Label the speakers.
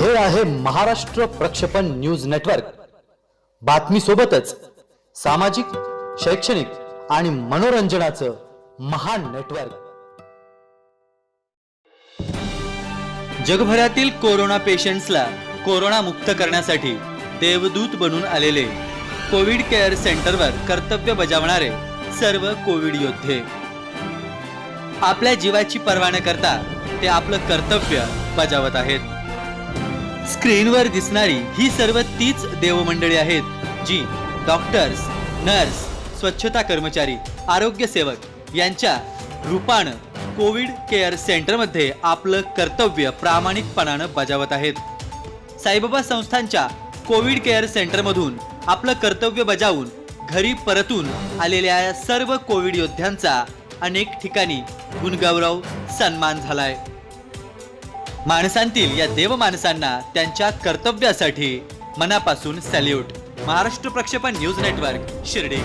Speaker 1: हे आहे महाराष्ट्र प्रक्षेपण न्यूज नेटवर्क. बातमी सोबतच सामाजिक शैक्षणिक आणि मनोरंजनाचं महान नेटवर्क.
Speaker 2: जगभरातील कोरोना पेशंट्सला कोरोना मुक्त करण्यासाठी देवदूत बनून आलेले कोविड केअर सेंटरवर कर्तव्य बजावणारे सर्व कोविड योद्धे. आपल्या जीवाची पर्वा न करता ते आपलं कर्तव्य बजावत आहेत. स्क्रीनवर दिसणारी ही सर्व तीच देवमंडळी आहेत जी डॉक्टर्स नर्स स्वच्छता कर्मचारी आरोग्य सेवक यांच्या रूपानं कोविड केअर सेंटरमध्ये आपलं कर्तव्य प्रामाणिकपणानं बजावत आहेत. साईबाबा संस्थांच्या कोविड केअर सेंटरमधून आपलं कर्तव्य बजावून घरी परतून आलेल्या या सर्व कोविड योद्ध्यांचा अनेक ठिकाणी गुणगौरव सन्मान झालाय. माणसांतील या देव माणसांना त्यांच्या कर्तव्यासाठी मनापासून सॅल्यूट. महाराष्ट्र प्रक्षेपण न्यूज नेटवर्क शिर्डी.